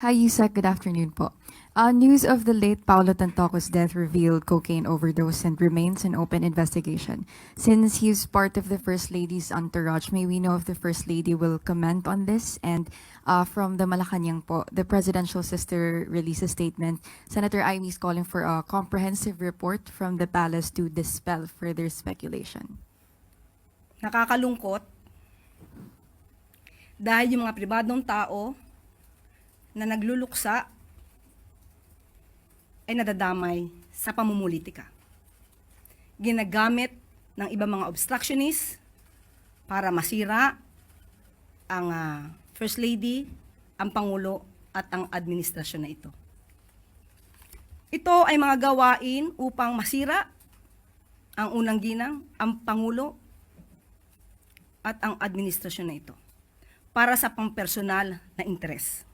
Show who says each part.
Speaker 1: Hi, Yusek. Good afternoon po. Uh, news of the late Paulo Tantocos death revealed cocaine overdose and remains an open investigation. Since he's part of the First Lady's entourage, may we know if the First Lady will comment on this? And uh, from the Malacanang po, the presidential sister released a statement. Senator Amy is calling for a comprehensive report from the palace to dispel further speculation.
Speaker 2: Nakakalungkot dahil yung mga pribadong tao na nagluluksa ay nadadamay sa pamumulitika. Ginagamit ng ibang mga obstructionists para masira ang ah, First Lady, ang Pangulo at ang administrasyon na ito. Ito ay mga gawain upang masira ang unang ginang, ang Pangulo at ang administrasyon na ito para sa pampersonal na interes.